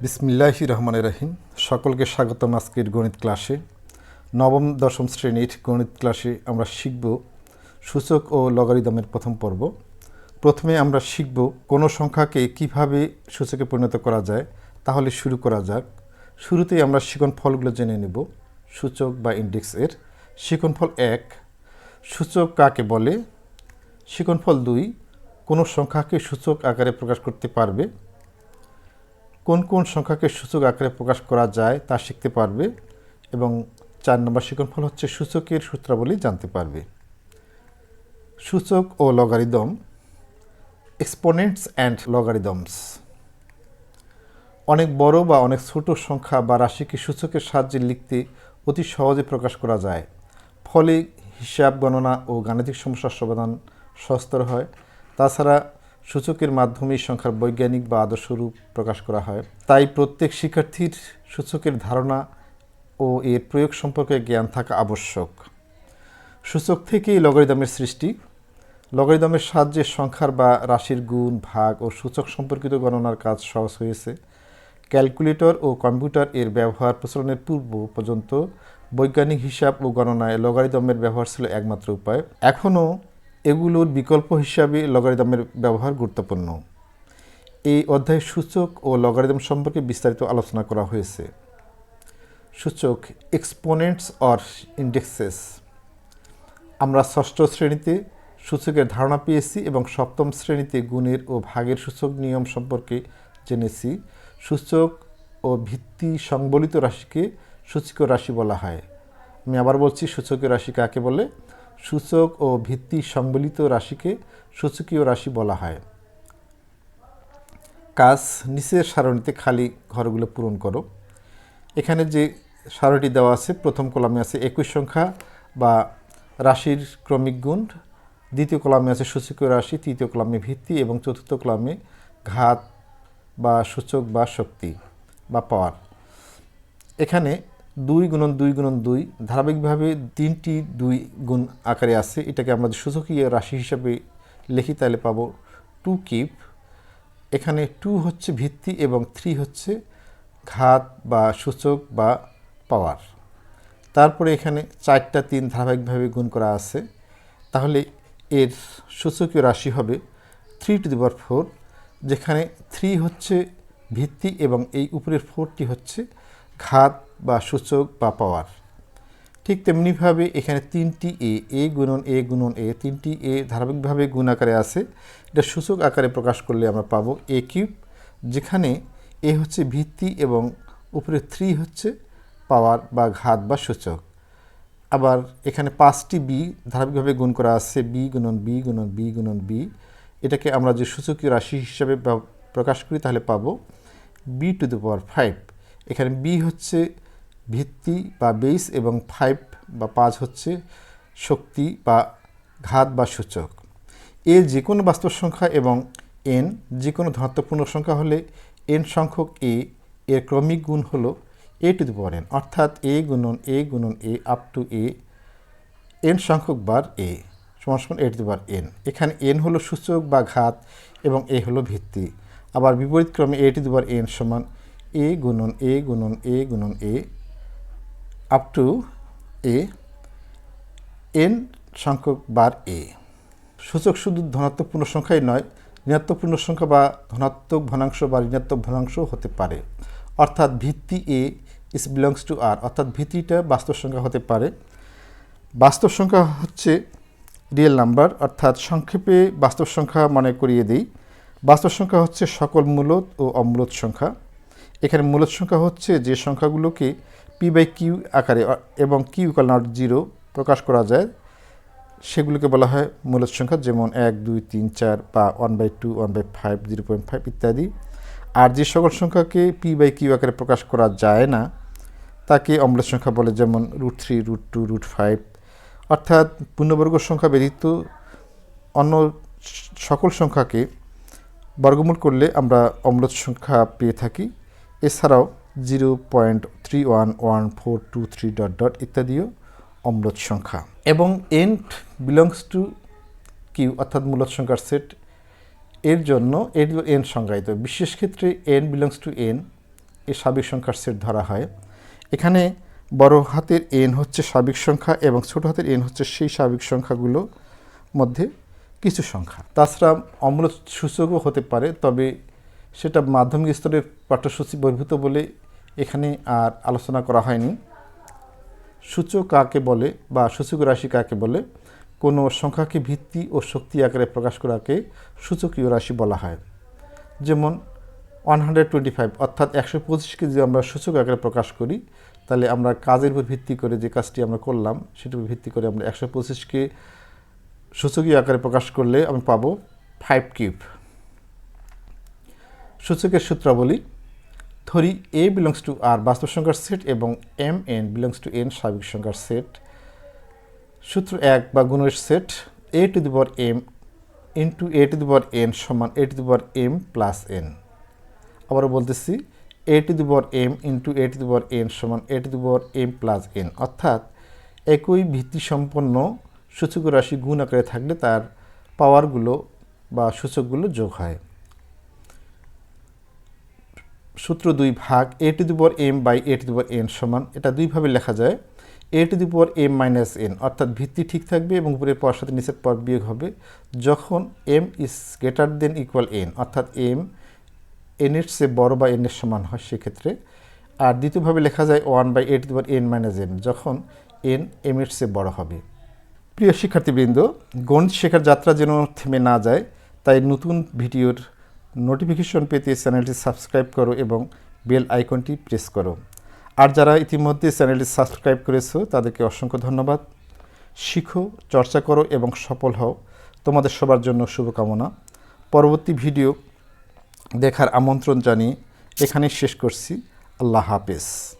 বিসমিল্লাহি রহমানের রহিম। সকলকে স্বাগতম আজকের গণিত ক্লাসে। নবম, দশম শ্রেণির গণিত ক্লাসে আমরা শিখব সূচক ও লগারিদমের প্রথম পর্ব। প্রথমে আমরা শিখব কোনো সংখ্যাকে কীভাবে সূচকে পরিণত করা যায়, তাহলে শুরু করা যাক। শুরুতেই আমরা শিকন ফলগুলো জেনে নেব। সূচক বা ইন্ডেক্স এর। শিকন ফল এক সূচক কাকে বলে? শিকন ফল দুই, কোনো সংখ্যাকে সূচক আকারে প্রকাশ করতে পারবে? কোন কোন সংখ্যাকে সূচক আকারে প্রকাশ করা যায় তা শিখতে পারবে? এবং চার নম্বর শিক্ষণফল হচ্ছে সূচকের সূত্রাবলী জানতে পারবে। সূচক ও লগারিদম এক্সপোনেন্টস অ্যান্ড লগারিদমস অনেক বড় বা অনেক ছোট সংখ্যা বা রাশিকে সূচকের সাহায্যে লিখতে অতি সহজে প্রকাশ করা যায়। ফলে হিসাব, গণনা ও গাণিতিক সমস্যার সমাধান সস্তর হয়। তাছাড়া সূচকের মাধ্যমে সংখ্যার বৈজ্ঞানিক বা আদর্শ রূপ প্রকাশ করা হয়। তাই প্রত্যেক শিক্ষার্থীর সূচকের ধারণা ও এর প্রয়োগ সম্পর্কে জ্ঞান থাকা আবশ্যক। সূচক থেকেই লগারিদমের সৃষ্টি। লগারিদমের সাহায্যে সংখ্যার বা রাশির গুণ, ভাগ ও সূচক সম্পর্কিত গণনার কাজ সহজ হয়েছে। ক্যালকুলেটর ও কম্পিউটার এর ব্যবহার প্রচলনের পূর্ব পর্যন্ত বৈজ্ঞানিক হিসাব ও গণনায় লগারিদমের ব্যবহার ছিল একমাত্র উপায়। এখনও এগুলোর বিকল্প হিসাবে লগারিদমের ব্যবহার গুরুত্বপূর্ণ। এই অধ্যায়ে সূচক ও লগারিদম সম্পর্কে বিস্তারিত আলোচনা করা হয়েছে। সূচক এক্সপোনেন্টস অর ইন্ডেক্সেস আমরা ষষ্ঠ শ্রেণীতে সূচকের ধারণা পেয়েছি এবং সপ্তম শ্রেণীতে গুণের ও ভাগের সূচক নিয়ম সম্পর্কে জেনেছি। সূচক ও ভিত্তি সংবলিত রাশিকে সূচকীয় রাশি বলা হয়। আমি আবার বলছি, সূচকীয় রাশি কাকে বলে? সূচক ও ভিত্তি সম্বলিত রাশিকে সূচকীয় রাশি বলা হয়। কাজ, নিচের সারণীতে খালি ঘরগুলো পূরণ করো। এখানে যে সারণীটি দেওয়া আছে, প্রথম কলামে আছে একুশ সংখ্যা বা রাশির ক্রমিক গুণ। দ্বিতীয় কলামে আছে সূচকীয় রাশি, তৃতীয় কলামে ভিত্তি এবং চতুর্থ কলামে ঘাত বা সূচক বা শক্তি বা পাওয়ার। এখানে দুই গুণন দুই গুণন দুই, ধারাবাহিকভাবে তিনটি দুই গুণ আকারে আছে। এটাকে আমরা সূচকীয় রাশি হিসাবে লিখি, তাহলে পাবো টু কিপ এখানে টু হচ্ছে ভিত্তি এবং থ্রি হচ্ছে ঘাত বা সূচক বা পাওয়ার। তারপরে এখানে চারটা তিন ধারাবাহিকভাবে গুণ করা আছে। তাহলে এর সূচকীয় রাশি হবে থ্রি টু দি ফোর যেখানে থ্রি হচ্ছে ভিত্তি এবং এই উপরের ফোরটি হচ্ছে ঘাত বা সূচক বা পাওয়ার। ঠিক তেমনিভাবে এখানে তিনটি এ এ গুণন এ গুণন এ, তিনটি এ ধারাবাহিকভাবে গুণ আকারে আছে। এটা সূচক আকারে প্রকাশ করলে আমরা পাবো এ কিউব, যেখানে এ হচ্ছে ভিত্তি এবং উপরে থ্রি হচ্ছে পাওয়ার বা ঘাত বা সূচক। আবার এখানে পাঁচটি বি ধারাবাহিকভাবে গুণ করা আছে, বি গুণন বি গুণন বি গুণন বি। এটাকে আমরা যে সূচকীয় রাশি হিসাবে প্রকাশ করি তাহলে পাবো b to the power five. এখানে বি হচ্ছে ভিত্তি বা বেস এবং ফাইভ বা পাঁচ হচ্ছে শক্তি বা ঘাত বা সূচক। এ যে কোনো বাস্তব সংখ্যা এবং এন যে কোনো ধনাত্মপূর্ণ সংখ্যা হলে এন সংখ্যক এ এর ক্রমিক গুণ হল এ টু দি পাওয়ার এন অর্থাৎ এ গুণন এ গুণন a up to a n সংখ্যক বার এ সমান সমান a to the power n এখানে এন হলো সূচক বা ঘাত এবং এ হলো ভিত্তি। আবার বিপরীত ক্রমে এ টু দি পাওয়ার এন সমান এ গুণন এ গুণন এ গুণন a up to a n সংখ্যক বার এ সূচক শুধু ধনাত্মক পূর্ণ সংখ্যাই নয়, ঋণাত্মক পূর্ণ সংখ্যা বা ধনাত্মক ভনাংশ বা ঋণাত্মক ভনাংশ হতে পারে। অর্থাৎ ভিত্তি এ ইস বিলংস টু আর অর্থাৎ ভিত্তিটা বাস্তব সংখ্যা হতে পারে। বাস্তব সংখ্যা হচ্ছে রিয়েল নাম্বার অর্থাৎ সংক্ষেপে বাস্তব সংখ্যা মনে করিয়ে দিই। বাস্তব সংখ্যা হচ্ছে সকল মূলত ও অমূলত সংখ্যা। এখানে মূলত সংখ্যা হচ্ছে যে সংখ্যাগুলোকে পি বাই কিউ আকারে এবং কিউ কাল নট জিরো প্রকাশ করা যায়। সেগুলোকে বলা হয় মূলত সংখ্যা, যেমন এক, দুই, তিন, চার বা one by two one by five zero point five ইত্যাদি। আর যে সকল সংখ্যাকে পি বাই কিউ আকারে প্রকাশ করা যায় না, তাকে অম্লত সংখ্যা বলে, যেমন root three root two root five অর্থাৎ পূর্ণবর্গ সংখ্যা ব্যতীত অন্য সকল সংখ্যাকে বর্গমূল করলে আমরা অম্লত সংখ্যা পেয়ে থাকি। এছাড়াও zero point three one one four two three dot dot ইত্যাদিও অম্লত সংখ্যা। এবং এন্ড বিলংস টু কিউ অর্থাৎ মূলত সংখ্যার সেট এর জন্য এর এন সংজ্ঞায়িত। বিশেষ ক্ষেত্রে এন বিলংস টু এন এ সাবিক সংখ্যার সেট ধরা হয়। এখানে বড় হাতের এন হচ্ছে সাবিক সংখ্যা এবং ছোট হাতের এন হচ্ছে সেই সাবিক সংখ্যাগুলো মধ্যে কিছু সংখ্যা। তাছাড়া অমূলত সূচকও হতে পারে, তবে সেটা মাধ্যমিক স্তরের পাঠ্যসূচি বহির্ভূত বলে এখানে আর আলোচনা করা হয়নি। সূচক কাকে বলে বা সূচক রাশি কাকে বলে? কোনো সংখ্যাকে ভিত্তি ও শক্তি আকারে প্রকাশ করাকে সূচকীয় রাশি বলা হয়। যেমন ওয়ান হান্ড্রেড টোয়েন্টি ফাইভ অর্থাৎ একশো পঁচিশকে যদি আমরা সূচক আকারে প্রকাশ করি, তাহলে আমরা কাজের উপর ভিত্তি করে যে কাজটি আমরা করলাম, সেটার উপর ভিত্তি করে আমরা একশো পঁচিশকে সূচকীয় আকারে প্রকাশ করলে আমি পাবো ফাইভ কিউব সূচকের সূত্রাবলী ধরি এ বিলংস টু আর বাস্তব সংখ্যার সেট এবং m n belongs to n স্বাভাবিক সংখ্যার সেট। সূত্র এক বা গুণের set a to the power m into a to the power n সমান a to the power m plus n আবারও বলতেছি a to the power m into a to the power n সমান a to the power m plus n অর্থাৎ একই ভিত্তি সম্পন্ন সূচক রাশি গুণ আকারে থাকলে তার পাওয়ারগুলো বা সূচকগুলো যোগ হয়। সূত্র দুই ভাগ a to the power m by a to the power n সমান, এটা দুইভাবে লেখা যায়। A to the power m minus n অর্থাৎ ভিত্তি ঠিক থাকবে এবং উপরের পর সাথে নিচের পর বিয়োগ হবে। যখন m is greater than equal n অর্থাৎ এম এনের চেয়ে বড় বা এনের সমান হয় সেক্ষেত্রে। আর দ্বিতীয়ভাবে লেখা যায় one by a to power n minus m যখন এন এম এর চেয়ে বড় হবে। প্রিয় শিক্ষার্থীবৃন্দ, গণিত শেখার যাত্রা যেন থেমে না যায়, তাই নতুন ভিডিওর নোটিফিকেশন পেতে চ্যানেলটি সাবস্ক্রাইব করো এবং বেল আইকনটি প্রেস করো। আর যারা ইতিমধ্যে চ্যানেলটি সাবস্ক্রাইব করেছ, তাদেরকে অসংখ্য ধন্যবাদ। শিখো, চর্চা করো এবং সফল হও। তোমাদের সবার জন্য শুভকামনা। পরবর্তী ভিডিও দেখার আমন্ত্রণ জানিয়ে এখানেই শেষ করছি। আল্লাহ হাফেজ।